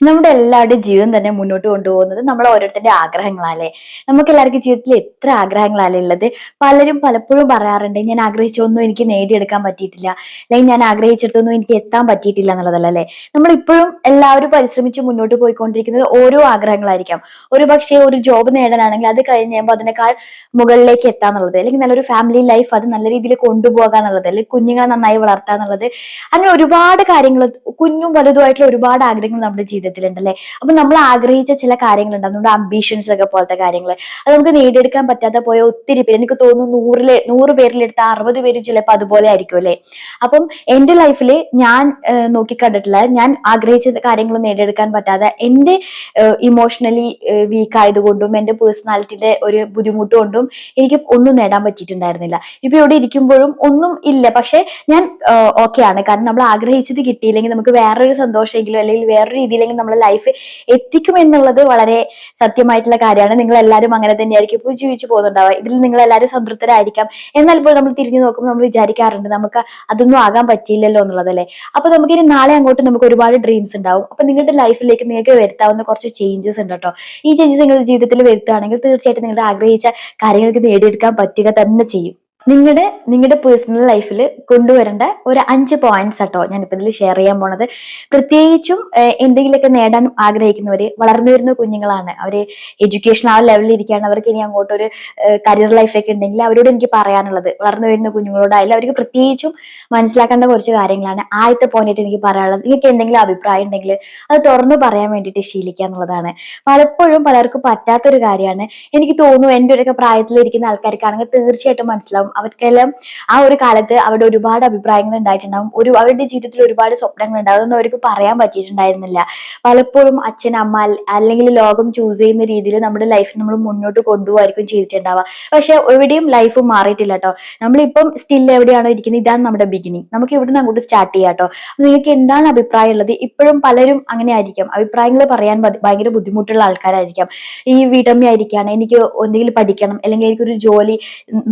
നമ്മുടെ എല്ലാവരുടെയും ജീവിതം തന്നെ മുന്നോട്ട് കൊണ്ടുപോകുന്നത് നമ്മൾ ഓരോരുത്തരുടെ ആഗ്രഹങ്ങളാലേ നമുക്ക് എല്ലാവർക്കും ജീവിതത്തിൽ എത്ര ആഗ്രഹങ്ങളല്ലേ ഉള്ളത്? പലരും പലപ്പോഴും പറയാറുണ്ട് ഞാൻ ആഗ്രഹിച്ചൊന്നും എനിക്ക് നേടിയെടുക്കാൻ പറ്റിയിട്ടില്ല. അല്ലെങ്കിൽ ഞാൻ ആഗ്രഹിച്ചിടത്തൊന്നും എനിക്ക് എത്താൻ പറ്റിയിട്ടില്ല എന്നുള്ളതല്ല നമ്മൾ ഇപ്പോഴും എല്ലാവരും പരിശ്രമിച്ച് മുന്നോട്ട് പോയിക്കൊണ്ടിരിക്കുന്നത് ഓരോ ആഗ്രഹങ്ങളായിരിക്കാം. ഒരു പക്ഷേ ഒരു ജോബ് നേടാനാണെങ്കിൽ അത് കഴിഞ്ഞ് കഴിയുമ്പോൾ അതിനേക്കാൾ മുകളിലേക്ക് എത്താന്നുള്ളത് അല്ലെങ്കിൽ നല്ലൊരു ഫാമിലി ലൈഫ് അത് നല്ല രീതിയിൽ കൊണ്ടുപോകാന്നുള്ളത് അല്ലെങ്കിൽ കുഞ്ഞുങ്ങളെ നന്നായി വളർത്തുക എന്നുള്ളത് അങ്ങനെ ഒരുപാട് കാര്യങ്ങൾ കുഞ്ഞും വലുതുമായിട്ടുള്ള ഒരുപാട് ആഗ്രഹങ്ങൾ നമ്മുടെ ജീവിതത്തിലുണ്ട് അല്ലെ അപ്പൊ നമ്മൾ ആഗ്രഹിച്ച ചില കാര്യങ്ങളുണ്ടാവും. നമ്മുടെ അംബീഷൻസ് ഒക്കെ പോലത്തെ കാര്യങ്ങൾ അത് നമുക്ക് നേടിയെടുക്കാൻ പറ്റാതെ പോയ ഒത്തിരി പേര്. എനിക്ക് തോന്നുന്നു നൂറിലെ നൂറ് പേരിലെടുത്ത അറുപത് പേര് ചിലപ്പോൾ അതുപോലെ ആയിരിക്കും അല്ലേ? അപ്പം എന്റെ ലൈഫിൽ ഞാൻ നോക്കിക്കണ്ടിട്ടില്ല. ഞാൻ ആഗ്രഹിച്ച കാര്യങ്ങൾ നേടിയെടുക്കാൻ പറ്റാതെ എന്റെ ഇമോഷണലി വീക്ക് ആയതുകൊണ്ടും എന്റെ പേഴ്സണാലിറ്റിയുടെ ഒരു ബുദ്ധിമുട്ട് കൊണ്ടും എനിക്ക് ഒന്നും നേടാൻ പറ്റിയിട്ടുണ്ടായിരുന്നില്ല. ഇപ്പൊ ഇവിടെ ഇരിക്കുമ്പോഴും ഒന്നും ഇല്ല. പക്ഷെ ഞാൻ ഓക്കെ ആണ്. കാരണം നമ്മൾ ആഗ്രഹിച്ചത് കിട്ടിയില്ലെങ്കിൽ നമുക്ക് വേറൊരു സന്തോഷമെങ്കിലും അല്ലെങ്കിൽ വേറൊരു രീതിയിലെങ്കിലും നമ്മുടെ ലൈഫ് എത്തിക്കും എന്നുള്ളത് വളരെ സത്യമായിട്ടുള്ള കാര്യമാണ്. നിങ്ങൾ എല്ലാവരും അങ്ങനെ തന്നെയായിരിക്കും. ഇപ്പോൾ ജീവിച്ചു പോകുന്നുണ്ടാവുക ഇതിൽ നിങ്ങൾ എല്ലാവരും സംതൃപ്തരായിരിക്കാം. എന്നാൽ ഇപ്പോൾ നമ്മൾ തിരിഞ്ഞു നോക്കുമ്പോൾ നമ്മൾ വിചാരിക്കാറുണ്ട് നമുക്ക് അതൊന്നും ആകാൻ പറ്റിയില്ലല്ലോ എന്നുള്ളതല്ലേ? അപ്പൊ നമുക്ക് ഇനി നാളെ അങ്ങോട്ട് നമുക്ക് ഒരുപാട് ഡ്രീംസ് ഉണ്ടാവും. അപ്പൊ നിങ്ങളുടെ ലൈഫിലേക്ക് നിങ്ങൾക്ക് വരുത്താവുന്ന കുറച്ച് ചേഞ്ചസ് ഉണ്ട് കേട്ടോ. ഈ ചേഞ്ചസ് നിങ്ങളുടെ ജീവിതത്തിൽ വരുത്തുകയാണെങ്കിൽ തീർച്ചയായിട്ടും നിങ്ങളുടെ ആഗ്രഹിച്ച കാര്യങ്ങൾക്ക് നേടിയെടുക്കാൻ പറ്റുക തന്നെ ചെയ്യും. നിങ്ങളുടെ നിങ്ങളുടെ പേഴ്സണൽ ലൈഫിൽ കൊണ്ടുവരേണ്ട ഒരു അഞ്ച് പോയിന്റ്സ് കേട്ടോ ഞാനിപ്പോൾ ഇതിൽ ഷെയർ ചെയ്യാൻ പോണത്. പ്രത്യേകിച്ചും എന്തെങ്കിലുമൊക്കെ നേടാൻ ആഗ്രഹിക്കുന്നവര് വളർന്നു വരുന്ന കുഞ്ഞുങ്ങളാണ്. അവർ എഡ്യൂക്കേഷൻ ആ ലെവലിൽ ഇരിക്കുകയാണ്. അവർക്ക് ഇനി അങ്ങോട്ട് ഒരു കരിയർ ലൈഫൊക്കെ ഉണ്ടെങ്കിൽ അവരോട് എനിക്ക് പറയാനുള്ളത്. വളർന്നു വരുന്ന കുഞ്ഞുങ്ങളോടായാലും അവർക്ക് പ്രത്യേകിച്ചും മനസ്സിലാക്കേണ്ട കുറച്ച് കാര്യങ്ങളാണ്. ആദ്യത്തെ പോയിന്റ് എനിക്ക് പറയാനുള്ളത് നിങ്ങൾക്ക് എന്തെങ്കിലും അഭിപ്രായം ഉണ്ടെങ്കിൽ അത് തുറന്നു പറയാൻ വേണ്ടിയിട്ട് ശീലിക്കുക എന്നുള്ളതാണ്. പലപ്പോഴും പലർക്കും പറ്റാത്തൊരു കാര്യമാണ്. എനിക്ക് തോന്നുന്നു എന്റെ ഒരു പ്രായത്തിലിരിക്കുന്ന ആൾക്കാർക്കാണെങ്കിൽ തീർച്ചയായിട്ടും മനസ്സിലാവും. അവർക്കെല്ലാം ആ ഒരു കാലത്ത് അവരുടെ ഒരുപാട് അഭിപ്രായങ്ങൾ ഉണ്ടായിട്ടുണ്ടാവും. ഒരു അവരുടെ ജീവിതത്തിൽ ഒരുപാട് സ്വപ്നങ്ങൾ ഉണ്ടാവും. അതൊന്നും അവർക്ക് പറയാൻ പറ്റിയിട്ടുണ്ടായിരുന്നില്ല. പലപ്പോഴും അച്ഛൻ അമ്മ അല്ലെങ്കിൽ ലോകം ചൂസ് ചെയ്യുന്ന രീതിയിൽ നമ്മുടെ ലൈഫ് നമ്മൾ മുന്നോട്ട് കൊണ്ടുപോകായിരിക്കും ചെയ്തിട്ടുണ്ടാവുക. പക്ഷെ എവിടെയും ലൈഫ് മാറിയിട്ടില്ല കേട്ടോ നമ്മളിപ്പം സ്റ്റിൽ എവിടെയാണോ ഇരിക്കുന്നത്? ഇതാണ് നമ്മുടെ ബിഗിനിങ് നമുക്ക് ഇവിടുന്ന് അങ്ങോട്ട് സ്റ്റാർട്ട് ചെയ്യാം കേട്ടോ നിങ്ങൾക്ക് എന്താണ് അഭിപ്രായം ഉള്ളത്? ഇപ്പോഴും പലരും അങ്ങനെ ആയിരിക്കും. അഭിപ്രായങ്ങൾ പറയാൻ ഭയങ്കര ബുദ്ധിമുട്ടുള്ള ആൾക്കാരായിരിക്കാം. ഈ വീട്ടമ്മ ആയിരിക്കാണ് എനിക്ക് എന്തെങ്കിലും പഠിക്കണം അല്ലെങ്കിൽ എനിക്കൊരു ജോലി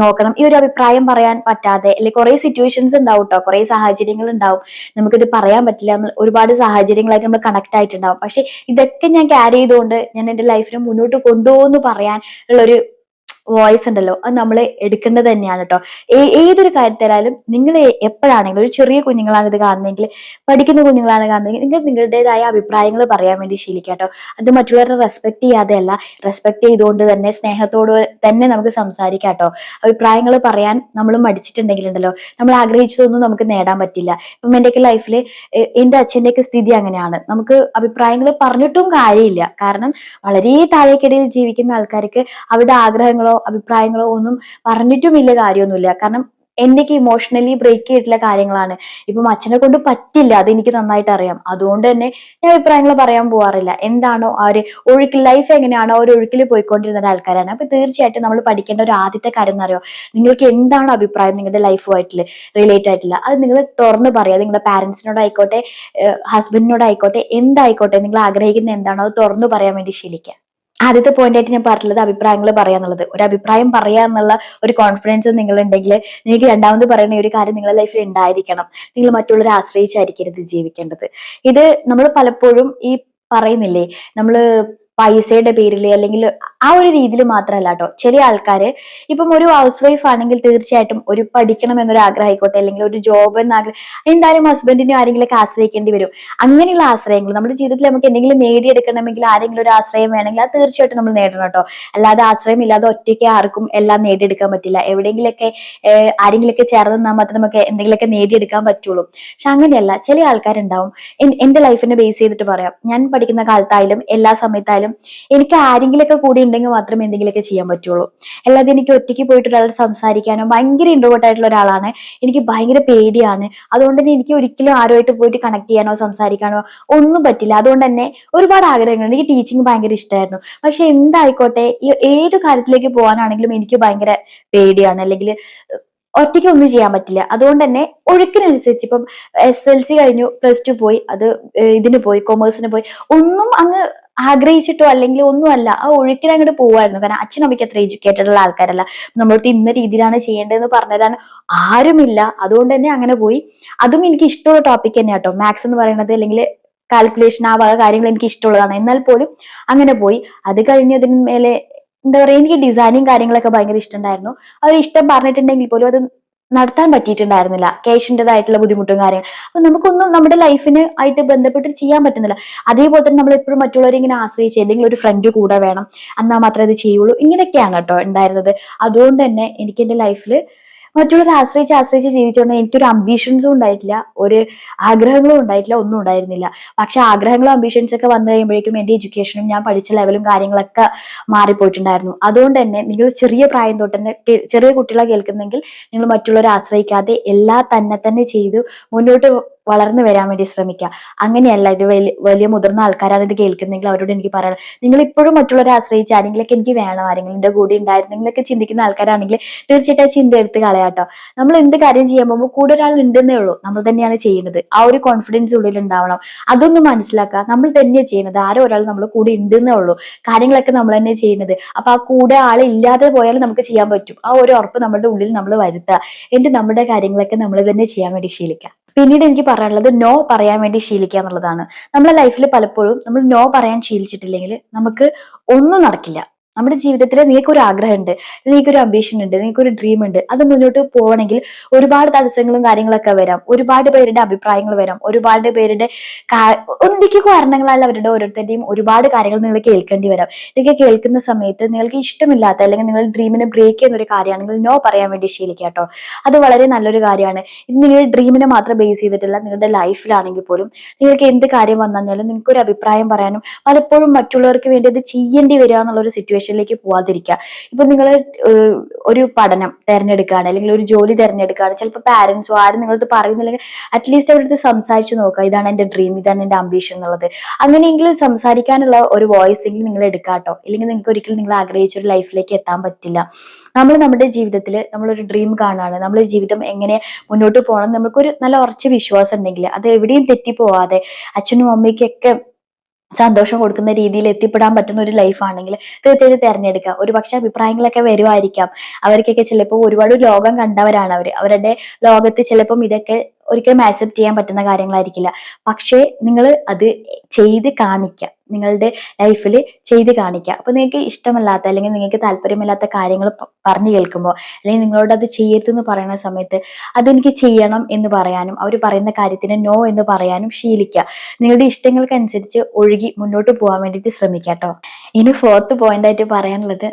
നോക്കണം. ഈ ഒരു അഭിപ്രായം പറയാൻ പറ്റാതെ അല്ലെങ്കിൽ കുറെ സിറ്റുവേഷൻസ് ഉണ്ടാവും കേട്ടോ കുറെ സാഹചര്യങ്ങൾ ഉണ്ടാവും. നമുക്കിത് പറയാൻ പറ്റില്ല. ഒരുപാട് സാഹചര്യങ്ങളായിട്ട് നമ്മൾ കണക്ട് ആയിട്ടുണ്ടാവും. പക്ഷെ ഇതൊക്കെ ഞാൻ ക്യാരി ചെയ്തുകൊണ്ട് ഞാൻ എന്റെ ലൈഫിനെ മുന്നോട്ട് കൊണ്ടുപോകുന്നു പറയാൻ ഉള്ളൊരു വോയിസ് ഉണ്ടല്ലോ അത് നമ്മൾ എടുക്കേണ്ടത് തന്നെയാണ് കേട്ടോ ഏതൊരു കാര്യത്തിലായാലും നിങ്ങൾ എപ്പോഴാണെങ്കിലും ഒരു ചെറിയ കുഞ്ഞുങ്ങളാണ് ഇത് കാണുന്നതെങ്കിൽ പഠിക്കുന്ന കുഞ്ഞുങ്ങളാണ് കാണുന്നതെങ്കിൽ നിങ്ങൾ നിങ്ങളുടേതായ അഭിപ്രായങ്ങൾ പറയാൻ വേണ്ടി ശീലിക്കുക കേട്ടോ അത് മറ്റുള്ളവരെ റെസ്പെക്ട് ചെയ്യാതെ അല്ല റെസ്പെക്ട് ചെയ്തുകൊണ്ട് തന്നെ സ്നേഹത്തോട് തന്നെ നമുക്ക് സംസാരിക്കാം കേട്ടോ അഭിപ്രായങ്ങൾ പറയാൻ നമ്മൾ മടിച്ചിട്ടുണ്ടെങ്കിലുണ്ടല്ലോ നമ്മൾ ആഗ്രഹിച്ചതൊന്നും നമുക്ക് നേടാൻ പറ്റില്ല. ഇപ്പം എന്റെയൊക്കെ ലൈഫിൽ എന്റെ അച്ഛന്റെയൊക്കെ സ്ഥിതി അങ്ങനെയാണ്. നമുക്ക് അഭിപ്രായങ്ങൾ പറഞ്ഞിട്ടും കാര്യമില്ല. കാരണം വളരെ താഴേക്കിടയിൽ ജീവിക്കുന്ന ആൾക്കാർക്ക് അവരുടെ ആഗ്രഹങ്ങളോ അഭിപ്രായങ്ങളോ ഒന്നും പറഞ്ഞിട്ടും വലിയ കാര്യമൊന്നുമില്ല. കാരണം എന്നൊക്കെ ഇമോഷണലി ബ്രേക്ക് ചെയ്തിട്ടുള്ള കാര്യങ്ങളാണ്. ഇപ്പം അച്ഛനെ കൊണ്ട് പറ്റില്ല അത് എനിക്ക് നന്നായിട്ട് അറിയാം. അതുകൊണ്ട് തന്നെ ഞാൻ അഭിപ്രായങ്ങൾ പറയാൻ പോവാറില്ല. എന്താണോ ആ ഒരു ഒഴുക്കിൽ ലൈഫ് എങ്ങനെയാണോ ഒരു ഒഴുക്കിൽ പോയിക്കൊണ്ടിരുന്ന ആൾക്കാരാണ്. അപ്പൊ തീർച്ചയായിട്ടും നമ്മൾ പഠിക്കേണ്ട ഒരു ആദ്യത്തെ കാര്യം എന്ന് എന്നറിയോ നിങ്ങൾക്ക് എന്താണ് അഭിപ്രായം നിങ്ങളുടെ ലൈഫുമായിട്ട് റിലേറ്റ് ആയിട്ടില്ല അത് നിങ്ങൾ തുറന്ന് പറയാം നിങ്ങളുടെ പാരൻസിനോടായിക്കോട്ടെ ഹസ്ബൻഡിനോടായിക്കോട്ടെ എന്തായിക്കോട്ടെ നിങ്ങൾ ആഗ്രഹിക്കുന്ന എന്താണോ അത് തുറന്നു പറയാൻ വേണ്ടി ശീലിക്കുക. ആദ്യത്തെ പോയിന്റ് ആയിട്ട് ഞാൻ പറഞ്ഞുള്ളത് അഭിപ്രായങ്ങൾ പറയാന്നുള്ളത്. ഒരു അഭിപ്രായം പറയാ എന്നുള്ള ഒരു കോൺഫിഡൻസ് നിങ്ങൾ ഉണ്ടെങ്കിൽ നിങ്ങൾക്ക് രണ്ടാമത് പറയുന്ന ഒരു കാര്യം നിങ്ങളുടെ ലൈഫിൽ ഉണ്ടായിരിക്കണം. നിങ്ങൾ മറ്റുള്ളവരെ ആശ്രയിച്ചായിരിക്കരുത് ജീവിക്കേണ്ടത്. ഇത് നമ്മൾ പലപ്പോഴും ഈ പറയുന്നില്ലേ നമ്മൾ പൈസയുടെ പേരിൽ അല്ലെങ്കിൽ ആ ഒരു രീതിയിൽ മാത്രമല്ല കേട്ടോ ചില ആൾക്കാര് ഇപ്പം ഒരു ഹൗസ് വൈഫ് ആണെങ്കിൽ തീർച്ചയായിട്ടും ഒരു പഠിക്കണം എന്നൊരു ആഗ്രഹം ആയിക്കോട്ടെ അല്ലെങ്കിൽ ഒരു ജോബ് എന്ന ആഗ്രഹം എന്തായാലും ഹസ്ബൻഡിനെ ആരെങ്കിലും ആശ്രയിക്കേണ്ടി വരും. അങ്ങനെയുള്ള ആശ്രയങ്ങൾ നമ്മുടെ ജീവിതത്തിൽ നമുക്ക് എന്തെങ്കിലും നേടിയെടുക്കണമെങ്കിൽ ആരെങ്കിലും ഒരു ആശ്രയം വേണമെങ്കിൽ അത് തീർച്ചയായിട്ടും നമ്മൾ നേടണം കേട്ടോ അല്ലാതെ ആശ്രയം ഇല്ലാതെ ഒറ്റയ്ക്ക് ആർക്കും എല്ലാം നേടിയെടുക്കാൻ പറ്റില്ല. എവിടെയെങ്കിലൊക്കെ ആരെങ്കിലൊക്കെ ചേർന്ന് നിന്നാൽ മാത്രമേ നമുക്ക് എന്തെങ്കിലുമൊക്കെ നേടിയെടുക്കാൻ പറ്റുള്ളൂ. പക്ഷെ അങ്ങനെയല്ല ചില ആൾക്കാരുണ്ടാവും. എന്റെ ലൈഫിനെ ബേസ് ചെയ്തിട്ട് പറയാം. ഞാൻ പഠിക്കുന്ന കാലത്തായാലും എല്ലാ സമയത്തായാലും എനിക്ക് ആരെങ്കിലൊക്കെ കൂടി ഉണ്ടെങ്കിൽ മാത്രമേ എന്തെങ്കിലുമൊക്കെ ചെയ്യാൻ പറ്റുള്ളൂ. അല്ലാതെ എനിക്ക് ഒറ്റയ്ക്ക് പോയിട്ട് ഒരാളോട് സംസാരിക്കാനോ ഭയങ്കര ഇൻട്രോവേർട്ട് ആയിട്ടുള്ള ഒരാളാണ്. എനിക്ക് ഭയങ്കര പേടിയാണ്. അതുകൊണ്ട് തന്നെ എനിക്ക് ഒരിക്കലും ആരുമായിട്ട് പോയിട്ട് കണക്ട് ചെയ്യാനോ സംസാരിക്കാനോ ഒന്നും പറ്റില്ല. അതുകൊണ്ട് തന്നെ ഒരുപാട് ആഗ്രഹങ്ങളുണ്ട്. എനിക്ക് ടീച്ചിങ് ഭയങ്കര ഇഷ്ടമായിരുന്നു. പക്ഷെ എന്തായിക്കോട്ടെ ഈ ഏത് കാര്യത്തിലേക്ക് പോകാനാണെങ്കിലും എനിക്ക് ഭയങ്കര പേടിയാണ്. അല്ലെങ്കിൽ ഒറ്റയ്ക്ക് ഒന്നും ചെയ്യാൻ പറ്റില്ല. അതുകൊണ്ട് തന്നെ ഒഴുക്കിനനുസരിച്ച് ഇപ്പം എസ് എൽ സി കഴിഞ്ഞു പ്ലസ് ടു പോയി അത് ഇതിന് പോയി കൊമേഴ്സിന് പോയി ഒന്നും അങ്ങ് ആഗ്രഹിച്ചിട്ടോ അല്ലെങ്കിൽ ഒന്നുമല്ല ആ ഒഴുക്കിന് അങ്ങോട്ട് പോവായിരുന്നു. കാരണം അച്ഛനും അമ്മയ്ക്ക് അത്ര എഡ്യൂക്കേറ്റഡ് ഉള്ള ആൾക്കാരല്ല. നമ്മളോട്ട് ഇന്ന രീതിയിലാണ് ചെയ്യേണ്ടതെന്ന് പറഞ്ഞതാണ് ആരുമില്ല. അതുകൊണ്ട് തന്നെ അങ്ങനെ പോയി. അതും എനിക്ക് ഇഷ്ടമുള്ള ടോപ്പിക് തന്നെയാട്ടോ മാത്സ് എന്ന് പറയുന്നത് അല്ലെങ്കിൽ കാൽക്കുലേഷൻ ആ വക കാര്യങ്ങൾ എനിക്ക് ഇഷ്ടമുള്ളതാണ്. എന്നാൽ പോലും അങ്ങനെ പോയി. അത് കഴിഞ്ഞതിന് മേലെ എന്താ പറയുക എനിക്ക് ഡിസൈനിങ് കാര്യങ്ങളൊക്കെ ഭയങ്കര ഇഷ്ടമുണ്ടായിരുന്നു. അവർ ഇഷ്ടം പറഞ്ഞിട്ടുണ്ടെങ്കിൽ പോലും അത് നടത്താൻ പറ്റിയിട്ടുണ്ടായിരുന്നില്ല. ക്യാഷിന്റെതായിട്ടുള്ള ബുദ്ധിമുട്ടും കാര്യങ്ങളും. അപ്പൊ നമുക്കൊന്നും നമ്മുടെ ലൈഫിന് ആയിട്ട് ബന്ധപ്പെട്ട് ചെയ്യാൻ പറ്റുന്നില്ല. അതേപോലെ തന്നെ നമ്മൾ എപ്പോഴും മറ്റുള്ളവരെ ഇങ്ങനെ ആശ്രയിച്ച് ഏതെങ്കിലും ഒരു ഫ്രണ്ട് കൂടെ വേണം. എന്നാൽ മാത്രമേ അത് ചെയ്യുള്ളൂ. ഇങ്ങനെയൊക്കെയാണ് കേട്ടോ ഉണ്ടായിരുന്നത്. അതുകൊണ്ട് തന്നെ എനിക്ക് എന്റെ ലൈഫിൽ മറ്റുള്ളവരെ ആശ്രയിച്ച് ആശ്രയിച്ച് ജീവിച്ചുകൊണ്ട് എനിക്കൊരു അംബീഷൻസും ഉണ്ടായിട്ടില്ല. ഒരു ആഗ്രഹങ്ങളും ഉണ്ടായിട്ടില്ല ഒന്നും ഉണ്ടായിരുന്നില്ല. പക്ഷെ ആഗ്രഹങ്ങളും അംബീഷൻസ് ഒക്കെ വന്നു കഴിയുമ്പോഴേക്കും എന്റെ എഡ്യൂക്കേഷനും ഞാൻ പഠിച്ച ലെവലും കാര്യങ്ങളൊക്കെ മാറിപ്പോയിട്ടുണ്ടായിരുന്നു. അതുകൊണ്ട് തന്നെ നിങ്ങൾ ചെറിയ പ്രായം തൊട്ട് തന്നെ ചെറിയ കുട്ടികളെ കേൾക്കുന്നെങ്കിൽ നിങ്ങൾ മറ്റുള്ളവരെ ആശ്രയിക്കാതെ എല്ലാ തന്നെ തന്നെ ചെയ്തു മുന്നോട്ട് വളർന്നു വരാൻ വേണ്ടി ശ്രമിക്കുക അങ്ങനെയല്ല ഇത് വലിയ വലിയ മുതിർന്ന ആൾക്കാരാണ് ഇത് കേൾക്കുന്നെങ്കിൽ അവരോട് എനിക്ക് പറയാം നിങ്ങൾ ഇപ്പോഴും മറ്റുള്ളവരെ ആശ്രയിച്ച് ആരെങ്കിലൊക്കെ എനിക്ക് വേണം ആരെങ്കിലും എന്റെ കൂടെ ഉണ്ടായിരുന്നെങ്കിലൊക്കെ ചിന്തിക്കുന്ന ആൾക്കാരാണെങ്കിൽ തീർച്ചയായിട്ടും ചിന്ത എടുത്ത് കളയാട്ടോ നമ്മൾ എന്ത് കാര്യം ചെയ്യാൻ പോകുമ്പോൾ കൂടെ ഒരാൾ ഉണ്ടെന്നേ ഉള്ളൂ. നമ്മൾ തന്നെയാണ് ചെയ്യുന്നത്. ആ ഒരു കോൺഫിഡൻസ് ഉള്ളിൽ ഉണ്ടാവണം. അതൊന്നും മനസ്സിലാക്കുക നമ്മൾ തന്നെയാണ് ചെയ്യുന്നത്. ആരോ ഒരാൾ നമ്മൾ കൂടെ ഉണ്ടെന്നേ ഉള്ളൂ. കാര്യങ്ങളൊക്കെ നമ്മൾ തന്നെ ചെയ്യുന്നത്. അപ്പൊ ആ കൂടെ ആൾ ഇല്ലാതെ പോയാലും നമുക്ക് ചെയ്യാൻ പറ്റും. ആ ഒരു ഉറപ്പ് നമ്മുടെ ഉള്ളിൽ നമ്മൾ വരുത്തുക. എന്നിട്ട് നമ്മുടെ കാര്യങ്ങളൊക്കെ നമ്മൾ തന്നെ ചെയ്യാൻ വേണ്ടി ശീലിക്കുക. പിന്നീട് എനിക്ക് പറയാനുള്ളത് നോ പറയാൻ വേണ്ടി ശീലിക്കുക എന്നുള്ളതാണ്. നമ്മുടെ ലൈഫിൽ പലപ്പോഴും നമ്മൾ നോ പറയാൻ ശീലിച്ചിട്ടില്ലെങ്കിൽ നമുക്ക് ഒന്നും നടക്കില്ല. നമ്മുടെ ജീവിതത്തിൽ നിങ്ങൾക്ക് ഒരു ആഗ്രഹമുണ്ട് നിങ്ങൾക്ക് ഒരു അംബീഷൻ ഉണ്ട് നിങ്ങൾക്ക് ഒരു ഡ്രീം ഉണ്ട് അത് മുന്നോട്ട് പോകണമെങ്കിൽ ഒരുപാട് തടസ്സങ്ങളും കാര്യങ്ങളൊക്കെ വരാം ഒരുപാട് പേരുടെ അഭിപ്രായങ്ങൾ വരാം ഒരുപാട് പേരുടെ ഒന്നിക്ക് കാരണങ്ങളാൽ അവരുടെ ഓരോരുത്തരുടെയും ഒരുപാട് കാര്യങ്ങൾ നിങ്ങൾ കേൾക്കേണ്ടി വരാം. ഇതൊക്കെ കേൾക്കുന്ന സമയത്ത് നിങ്ങൾക്ക് ഇഷ്ടമില്ലാത്ത അല്ലെങ്കിൽ നിങ്ങൾ ഡ്രീമിനെ ബ്രേക്ക് ചെയ്യുന്ന ഒരു കാര്യമാണെങ്കിൽ നോ പറയാൻ വേണ്ടി ശീലിക്കുക കേട്ടോ. അത് വളരെ നല്ലൊരു കാര്യമാണ്. ഇത് നിങ്ങളുടെ ഡ്രീമിനെ മാത്രം ബേസ് ചെയ്തിട്ടില്ല നിങ്ങളുടെ ലൈഫിലാണെങ്കിൽ പോലും നിങ്ങൾക്ക് എന്ത് കാര്യം വന്നാലും നിങ്ങൾക്ക് ഒരു അഭിപ്രായം പറയാനും പലപ്പോഴും മറ്റുള്ളവർക്ക് വേണ്ടി അത് ചെയ്യേണ്ടി വരിക എന്നുള്ള ഒരു സിറ്റുവേഷനിലേക്ക് പോവാതിരിക്കുക ഇപ്പൊ നിങ്ങൾ ഒരു പഠനം തിരഞ്ഞെടുക്കുകയാണ് അല്ലെങ്കിൽ ഒരു ജോലി തിരഞ്ഞെടുക്കുകയാണ് ചിലപ്പോൾ പാരന്റ്സോ ആരും നിങ്ങളത് പറയുന്നില്ലെങ്കിൽ അറ്റ്ലീസ്റ്റ് അവരുടെ സംസാരിച്ച് നോക്കുക ഇതാണ് എന്റെ ഡ്രീം ഇതാണ് എന്റെ അംബീഷൻ എന്നുള്ളത്. അങ്ങനെയെങ്കിലും സംസാരിക്കാനുള്ള ഒരു വോയിസ് എങ്കിലും നിങ്ങൾ എടുക്കാട്ടോ. ഇല്ലെങ്കിൽ നിങ്ങൾക്ക് ഒരിക്കലും നിങ്ങൾ ആഗ്രഹിച്ച ഒരു ലൈഫിലേക്ക് എത്താൻ പറ്റില്ല. നമ്മൾ നമ്മുടെ ജീവിതത്തിൽ നമ്മളൊരു ഡ്രീം കാണുകയാണ് നമ്മൾ ജീവിതം എങ്ങനെ മുന്നോട്ട് പോകണം നമുക്കൊരു നല്ല ഉറച്ച വിശ്വാസം ഉണ്ടെങ്കിൽ അത് എവിടെയും തെറ്റിപ്പോവാതെ അച്ഛനും അമ്മയ്ക്കൊക്കെ സന്തോഷം കൊടുക്കുന്ന രീതിയിൽ എത്തിപ്പെടാൻ പറ്റുന്ന ഒരു ലൈഫ് ആണെങ്കിൽ തീർച്ചയായിട്ടും തിരഞ്ഞെടുക്കുക ഒരു പക്ഷെ അഭിപ്രായങ്ങളൊക്കെ വരുമായിരിക്കാം അവർക്കൊക്കെ ചിലപ്പോൾ ഒരുപാട് ലോകം കണ്ടവരാണ് അവർ അവരുടെ ലോകത്ത് ചിലപ്പം ഇതൊക്കെ ഒരിക്കലും ആക്സെപ്റ്റ് ചെയ്യാൻ പറ്റുന്ന കാര്യങ്ങളായിരിക്കില്ല. പക്ഷേ നിങ്ങൾ അത് ചെയ്ത് കാണിക്കുക നിങ്ങളുടെ ലൈഫിൽ ചെയ്ത് കാണിക്കുക. അപ്പൊ നിങ്ങൾക്ക് ഇഷ്ടമല്ലാത്ത അല്ലെങ്കിൽ നിങ്ങൾക്ക് താല്പര്യമില്ലാത്ത കാര്യങ്ങൾ പറഞ്ഞു കേൾക്കുമ്പോൾ അല്ലെങ്കിൽ നിങ്ങളോട് അത് ചെയ്യരുതെന്ന് പറയുന്ന സമയത്ത് അതെനിക്ക് ചെയ്യണം എന്ന് പറയാനും അവർ പറയുന്ന കാര്യത്തിന് നോ എന്ന് പറയാനും ശീലിക്കുക. നിങ്ങളുടെ ഇഷ്ടങ്ങൾക്കനുസരിച്ച് ഒഴുകി മുന്നോട്ട് പോകാൻ വേണ്ടിയിട്ട് ശ്രമിക്കുക കേട്ടോ. ഇനി ഫോർത്ത് പോയിന്റ് ആയിട്ട് പറയാനുള്ളത്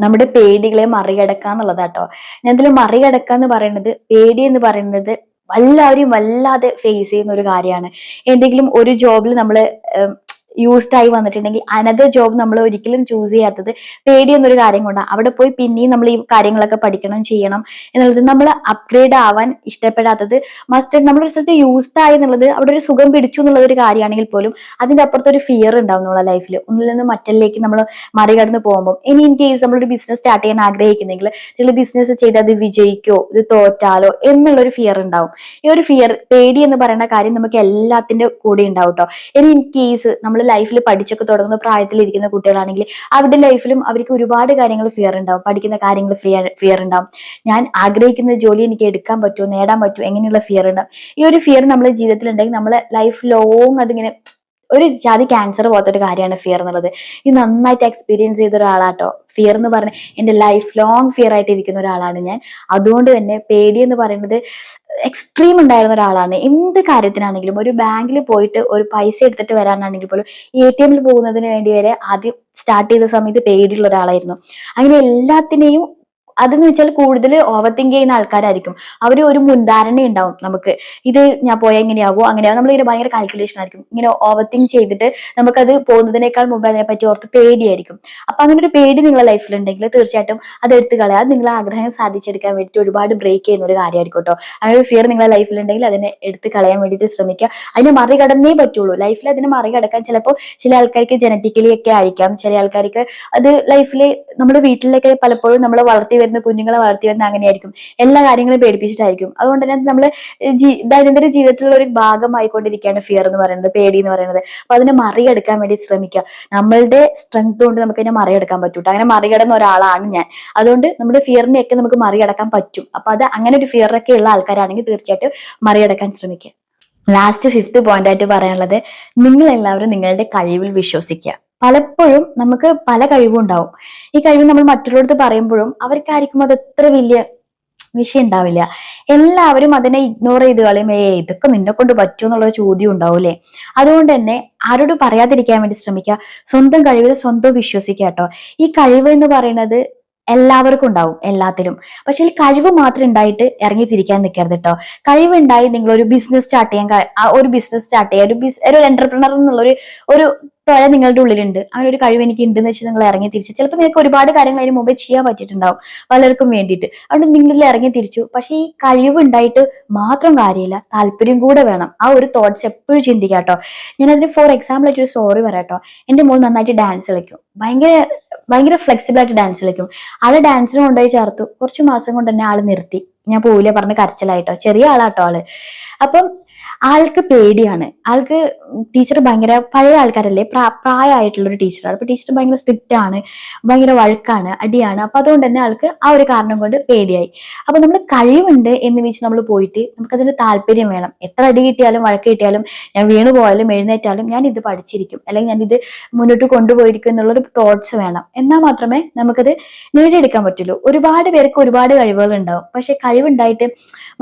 നമ്മുടെ പേടികളെ മറികടക്കുക എന്നുള്ളതാട്ടോ ഞാൻ ഇതിൽ മറികടക്കുക എന്ന് പറയുന്നത് പേടി എന്ന് പറയുന്നത് എല്ലാവരും വല്ലാതെ ഫേസ് ചെയ്യുന്ന ഒരു കാര്യമാണ്. എന്തെങ്കിലും ഒരു ജോബിൽ നമ്മൾ യൂസ്ഡ് ആയി വന്നിട്ടുണ്ടെങ്കിൽ അനദർ ജോബ് നമ്മൾ ഒരിക്കലും ചൂസ് ചെയ്യാത്തത് പേടി എന്നൊരു കാര്യം കൊണ്ടാണ് അവിടെ പോയി പിന്നെയും നമ്മൾ ഈ കാര്യങ്ങളൊക്കെ പഠിക്കണം ചെയ്യണം എന്നുള്ളത് നമ്മൾ അപ്ഗ്രേഡ് ആവാൻ ഇഷ്ടപ്പെടാത്തത് മസ്റ്റ് നമ്മൾ ഒരു സ്ഥലത്ത് യൂസ്ഡ് ആയി എന്നുള്ളത് അവിടെ ഒരു സുഖം പിടിച്ചു എന്നുള്ള ഒരു കാര്യമാണെങ്കിൽ പോലും അതിന്റെ അപ്പുറത്ത് ഒരു ഫിയർ ഉണ്ടാവും നമ്മളെ ലൈഫിൽ ഒന്നിൽ നിന്ന് മറ്റൊന്നിലേക്ക് നമ്മൾ മറികടന്ന് പോകുമ്പോൾ ഇനി ഇൻ കേസ് നമ്മളൊരു ബിസിനസ് സ്റ്റാർട്ട് ചെയ്യാൻ ആഗ്രഹിക്കുന്നെങ്കിൽ നിങ്ങൾ ബിസിനസ് ചെയ്ത് അത് വിജയിക്കോ ഇത് തോറ്റാലോ എന്നുള്ളൊരു ഫിയർ ഉണ്ടാവും. ഈ ഒരു ഫിയർ പേടി എന്ന് പറയുന്ന കാര്യം നമുക്ക് എല്ലാത്തിന്റെ കൂടെ ഉണ്ടാവും കേട്ടോ ഇനി ഇൻ കേസ് നമ്മൾ ലൈഫിൽ പഠിച്ചൊക്കെ തുടങ്ങുന്ന പ്രായത്തിലിരിക്കുന്ന കുട്ടികളാണെങ്കിൽ അവരുടെ ലൈഫിലും അവർക്ക് ഒരുപാട് കാര്യങ്ങൾ ഫിയർ ഉണ്ടാവും. പഠിക്കുന്ന കാര്യങ്ങൾ ഫിയർ ഫിയർ ഉണ്ടാവും. ഞാൻ ആഗ്രഹിക്കുന്ന ജോലി എനിക്ക് എടുക്കാൻ പറ്റുമോ നേടാൻ പറ്റുമോ എങ്ങനെയുള്ള ഫിയർ ഉണ്ടാവും. ഈ ഒരു ഫിയർ നമ്മുടെ ജീവിതത്തിൽ ഉണ്ടെങ്കിൽ നമ്മളെ ലൈഫ് ലോങ് അതിങ്ങനെ ഒരു ജാതി ക്യാൻസർ പോലത്തെ ഒരു കാര്യമാണ് ഫിയർ എന്നുള്ളത്. ഇത് നന്നായിട്ട് എക്സ്പീരിയൻസ് ചെയ്ത ഒരാളാട്ടോ. ഫിയർ എന്ന് പറഞ്ഞ എന്റെ ലൈഫ് ലോങ് ഫിയർ ആയിട്ട് ഇരിക്കുന്ന ഒരാളാണ് ഞാൻ. അതുകൊണ്ട് തന്നെ പേടി എന്ന് പറയുന്നത് എക്സ്ട്രീം ഉണ്ടായിരുന്ന ഒരാളാണ്. എന്ത് കാര്യത്തിനാണെങ്കിലും ഒരു ബാങ്കിൽ പോയിട്ട് ഒരു പൈസ എടുത്തിട്ട് വരാനാണെങ്കിൽ പോലും എ ടി എമ്മിൽ പോകുന്നതിന് വേണ്ടി വരെ ആദ്യം സ്റ്റാർട്ട് ചെയ്ത സമയത്ത് പേടിയുള്ള ഒരാളായിരുന്നു. അങ്ങനെ എല്ലാത്തിനെയും അതെന്ന് വെച്ചാൽ കൂടുതൽ ഓവർ തിങ്ക് ചെയ്യുന്ന ആൾക്കാരായിരിക്കും. അവർ ഒരു മുൻധാരണ ഉണ്ടാവും നമുക്ക്. ഇത് ഞാൻ പോയാൽ എങ്ങനെയാവോ അങ്ങനെയാവും? നമ്മൾ ഇതിന് ഭയങ്കര കാൽക്കുലേഷൻ ആയിരിക്കും. ഇങ്ങനെ ഓവർ തിങ്ക് ചെയ്തിട്ട് നമുക്കത് പോകുന്നതിനേക്കാൾ മുമ്പ് അതിനെ പറ്റി ഓർത്ത് പേടിയായിരിക്കും. അപ്പൊ അങ്ങനെ ഒരു പേടി നിങ്ങളുടെ ലൈഫിൽ ഉണ്ടെങ്കിൽ തീർച്ചയായിട്ടും അത് എടുത്തു കളയാം. അത് നിങ്ങളെ ആഗ്രഹം സാധിച്ചെടുക്കാൻ വേണ്ടിയിട്ട് ഒരുപാട് ബ്രേക്ക് ചെയ്യുന്ന ഒരു കാര്യമായിരിക്കും കേട്ടോ അങ്ങനെ ഒരു ഫിയർ നിങ്ങളുടെ ലൈഫിൽ ഉണ്ടെങ്കിൽ അതിനെ എടുത്ത് കളയാൻ വേണ്ടിയിട്ട് ശ്രമിക്കുക അതിനെ മറികടന്നേ പറ്റുള്ളൂ. ലൈഫിൽ അതിനെ മറികടക്കാൻ ചിലപ്പോൾ ചില ആൾക്കാർക്ക് ജനറ്റിക്കലി ഒക്കെ ആയിരിക്കാം. ചില ആൾക്കാർക്ക് അത് ലൈഫിൽ നമ്മുടെ വീട്ടിലൊക്കെ പലപ്പോഴും നമ്മൾ വളർത്തി വരുന്ന കുഞ്ഞുങ്ങളെ വളർത്തി വരുന്ന അങ്ങനെയായിരിക്കും. എല്ലാ കാര്യങ്ങളും പേടിപ്പിച്ചിട്ടായിരിക്കും. അതുകൊണ്ട് തന്നെ നമ്മൾ ദൈനംദിന ജീവിതത്തിലുള്ള ഒരു ഭാഗമായിക്കൊണ്ടിരിക്കുകയാണ് ഫിയർ എന്ന് പറയുന്നത് പേടി എന്ന് പറയുന്നത്. അപ്പൊ അതിനെ മറികടക്കാൻ വേണ്ടി ശ്രമിക്കുക. നമ്മളുടെ സ്ട്രെങ്ത് കൊണ്ട് നമുക്ക് അതിനെ മറികടക്കാൻ പറ്റൂട്ടോ? അങ്ങനെ മറികടന്ന ഒരാളാണ് ഞാൻ. അതുകൊണ്ട് നമ്മുടെ ഫിയറിനെയൊക്കെ നമുക്ക് മറികടക്കാൻ പറ്റും. അപ്പൊ അത് അങ്ങനെ ഒരു ഫിയറൊക്കെ ഉള്ള ആൾക്കാരാണെങ്കിൽ തീർച്ചയായിട്ടും മറികടക്കാൻ ശ്രമിക്കുക. ലാസ്റ്റ് ഫിഫ്ത് പോയിന്റ് ആയിട്ട് പറയാനുള്ളത് നിങ്ങൾ എല്ലാവരും നിങ്ങളുടെ കഴിവിൽ വിശ്വസിക്കുക. പലപ്പോഴും നമുക്ക് പല കഴിവും ഉണ്ടാവും. ഈ കഴിവ് നമ്മൾ മറ്റുള്ളവർക്ക് പറയുമ്പോഴും അവർക്കായിരിക്കും അത് എത്ര വലിയ വിഷയം ഉണ്ടാവില്ല. എല്ലാവരും അതിനെ ഇഗ്നോർ ചെയ്ത് കളയും. ഏ ഇതൊക്കെ നിന്നെ കൊണ്ട് പറ്റുമോ? എന്നുള്ള ചോദ്യം ഉണ്ടാവൂലേ അതുകൊണ്ട് തന്നെ ആരോട് പറയാതിരിക്കാൻ വേണ്ടി ശ്രമിക്കുക. സ്വന്തം കഴിവിൽ സ്വന്തം വിശ്വസിക്കുക കേട്ടോ. ഈ കഴിവ് എന്ന് പറയുന്നത് എല്ലാവർക്കും ഉണ്ടാവും. എല്ലാത്തിലും. പക്ഷെ ഈ കഴിവ് മാത്രം ഉണ്ടായിട്ട് ഇറങ്ങി തിരിക്കാൻ നിൽക്കരുത് കേട്ടോ. കഴിവുണ്ടായി നിങ്ങൾ ഒരു ബിസിനസ് സ്റ്റാർട്ട് ചെയ്യാൻ ഒരു ബിസിനസ് സ്റ്റാർട്ട് ചെയ്യുക ഒരു ബിസ് ഒരു എന്റർപ്രണർ എന്നുള്ള ഒരു ഒരു ത്വര നിങ്ങളുടെ ഉള്ളിലുണ്ട്. അങ്ങനെ ഒരു കഴിവ് എനിക്ക് ഉണ്ടെന്ന് വെച്ചാൽ നിങ്ങൾ ഇറങ്ങി തിരിച്ചു. ചിലപ്പോൾ നിങ്ങൾക്ക് ഒരുപാട് കാര്യങ്ങൾ അതിന് മുമ്പേ ചെയ്യാൻ പറ്റിയിട്ടുണ്ടാവും. പലർക്കും വേണ്ടിയിട്ട്. അതുകൊണ്ട് നിങ്ങളിൽ ഇറങ്ങി തിരിച്ചു. പക്ഷേ ഈ കഴിവുണ്ടായിട്ട് മാത്രം കാര്യമില്ല. താല്പര്യം കൂടെ വേണം. ആ ഒരു തോട്ട്സ് എപ്പോഴും ചിന്തിക്കുക കേട്ടോ. ഞാനതിന് ഫോർ എക്സാമ്പിൾ ആയിട്ട് ഒരു സ്റ്റോറി പറയാം കേട്ടോ. എന്റെ മോൾ നന്നായിട്ട് ഡാൻസ് കളിക്കും. ഭയങ്കര ഭയങ്കര ഫ്ലെക്സിബിൾ ആയിട്ട് ഡാൻസ് കളിക്കും. ആളെ ഡാൻസിന് കൊണ്ടുപോയി ചേർത്തു. കുറച്ച് മാസം കൊണ്ട് തന്നെ ആൾ നിർത്തി. ഞാൻ പോവില്ല പറഞ്ഞ് കരച്ചിലായിട്ടോ ചെറിയ ആളാട്ടോ ആൾ. അപ്പം ആൾക്ക് പേടിയാണ്. ആൾക്ക് ടീച്ചർ ഭയങ്കര പഴയ ആൾക്കാരല്ലേ? പ്രാ പ്രായമായിട്ടുള്ള ഒരു ടീച്ചറാണ് അപ്പൊ ടീച്ചർ ഭയങ്കര സ്ട്രിക്റ്റ് ആണ് ഭയങ്കര വഴക്കാണ് അടിയാണ്. അപ്പൊ അതുകൊണ്ട് തന്നെ ആൾക്ക് ആ ഒരു കാരണം കൊണ്ട് പേടിയായി. അപ്പൊ നമ്മൾ കഴിവുണ്ട് എന്ന് വെച്ച് നമ്മൾ പോയിട്ട് നമുക്കതിന് താല്പര്യം വേണം. എത്ര അടി കിട്ടിയാലും വഴക്ക് കിട്ടിയാലും ഞാൻ വീണു പോയാലും എഴുന്നേറ്റാലും ഞാൻ ഇത് പഠിച്ചിരിക്കും. അല്ലെങ്കിൽ ഞാൻ ഇത് മുന്നോട്ട് കൊണ്ടുപോയിരിക്കും എന്നുള്ളൊരു തോട്ട്സ് വേണം. എന്നാൽ മാത്രമേ നമുക്കത് നേടിയെടുക്കാൻ പറ്റുള്ളൂ. ഒരുപാട് പേർക്ക് ഒരുപാട് കഴിവുകൾ ഉണ്ടാവും. പക്ഷെ കഴിവുണ്ടായിട്ട്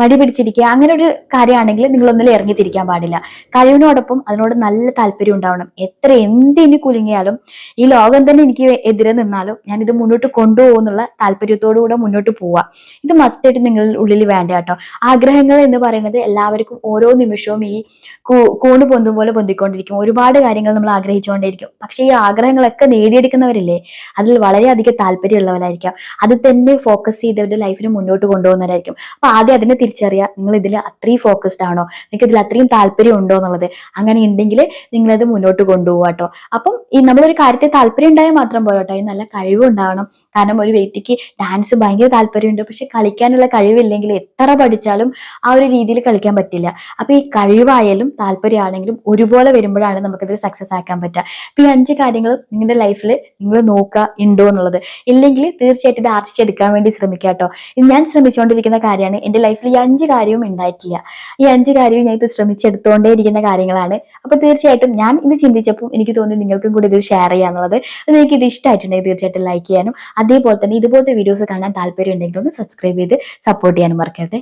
മടി പിടിച്ചിരിക്കുക അങ്ങനെ ഒരു കാര്യമാണെങ്കിൽ നിങ്ങൾ ഒന്നിലും ഇറങ്ങി തിരിക്കാൻ പാടില്ല. കഴിവിനോടൊപ്പം അതിനോട് നല്ല താല്പര്യം ഉണ്ടാവണം. എത്ര എന്തിന് കുലുങ്ങിയാലും ഈ ലോകം തന്നെ എനിക്ക് എതിരെ നിന്നാലും ഞാൻ ഇത് മുന്നോട്ട് കൊണ്ടുപോകുന്നുള്ള താല്പര്യത്തോടുകൂടെ മുന്നോട്ട് പോവുക. ഇത് മസ്റ്റായിട്ട് നിങ്ങളുടെ ഉള്ളിൽ വേണ്ട കേട്ടോ. ആഗ്രഹങ്ങൾ എന്ന് പറയുന്നത് എല്ലാവർക്കും ഓരോ നിമിഷവും ഈ കൂണ് പൊന്തും പോലെ പൊന്തിക്കൊണ്ടിരിക്കും. ഒരുപാട് കാര്യങ്ങൾ നമ്മൾ ആഗ്രഹിച്ചുകൊണ്ടേയിരിക്കും. പക്ഷേ ഈ ആഗ്രഹങ്ങളൊക്കെ നേടിയെടുക്കുന്നവരില്ലേ? അതിൽ വളരെയധികം താല്പര്യമുള്ളവരായിരിക്കാം. അത് തന്നെ ഫോക്കസ് ചെയ്തവരുടെ ലൈഫിന് മുന്നോട്ട് കൊണ്ടുപോകുന്നവരായിരിക്കും. അപ്പൊ ആദ്യം അതിനെ തിരിച്ചറിയുക. നിങ്ങൾ ഇതിൽ അത്രയും ഫോക്കസ്ഡ് ആണോ? നിങ്ങൾക്ക് ഇതിൽ അത്രയും താല്പര്യം ഉണ്ടോ എന്നുള്ളത്. അങ്ങനെ ഉണ്ടെങ്കിൽ നിങ്ങളത് മുന്നോട്ട് കൊണ്ടുപോകുക കേട്ടോ അപ്പം ഈ നമ്മളൊരു കാര്യത്തെ താല്പര്യം ഉണ്ടായാൽ മാത്രം പോരാട്ടോ. നല്ല കഴിവുണ്ടാവണം കാരണം ഒരു വ്യക്തിക്ക് ഡാൻസ് ഭയങ്കര താല്പര്യമുണ്ട്. പക്ഷെ കളിക്കാനുള്ള കഴിവില്ലെങ്കിൽ എത്ര പഠിച്ചാലും ആ ഒരു രീതിയിൽ കളിക്കാൻ പറ്റില്ല. അപ്പൊ ഈ കഴിവായാലും താല്പര്യമാണെങ്കിലും ഒരുപോലെ വരുമ്പോഴാണ് നമുക്കത് സക്സസ് ആക്കാൻ പറ്റുക. അപ്പൊ ഈ അഞ്ച് കാര്യങ്ങൾ നിങ്ങളുടെ ലൈഫിൽ നിങ്ങൾ നോക്കുക ഉണ്ടോ എന്നുള്ളത്. ഇല്ലെങ്കിൽ തീർച്ചയായിട്ടും ഇത് ആർജിച്ചെടുക്കാൻ വേണ്ടി ശ്രമിക്കുക കേട്ടോ ഞാൻ ശ്രമിച്ചുകൊണ്ടിരിക്കുന്ന കാര്യമാണ്. എന്റെ ലൈഫിൽ ഈ അഞ്ച് കാര്യവും ഉണ്ടായിട്ടില്ല. ഈ അഞ്ച് കാര്യവും ഞാൻ ഇപ്പോൾ ശ്രമിച്ചെടുത്തുകൊണ്ടേ ഇരിക്കുന്ന കാര്യങ്ങളാണ്. അപ്പൊ തീർച്ചയായിട്ടും ഞാൻ ഇത് ചിന്തിച്ചപ്പോൾ എനിക്ക് തോന്നി നിങ്ങൾക്കും കൂടി ഇത് ഷെയർ ചെയ്യാന്നുള്ളത്. നിങ്ങൾക്ക് ഇത് ഇഷ്ടമായിട്ടുണ്ടെങ്കിൽ തീർച്ചയായിട്ടും ലൈക്ക് ചെയ്യാനും അതേപോലെ തന്നെ ഇതുപോലത്തെ വീഡിയോസ് കാണാൻ താല്പര്യം ഉണ്ടെങ്കിൽ ഒന്ന് സബ്സ്ക്രൈബ് ചെയ്ത് സപ്പോർട്ട് ചെയ്യാനും മറക്കരുത്.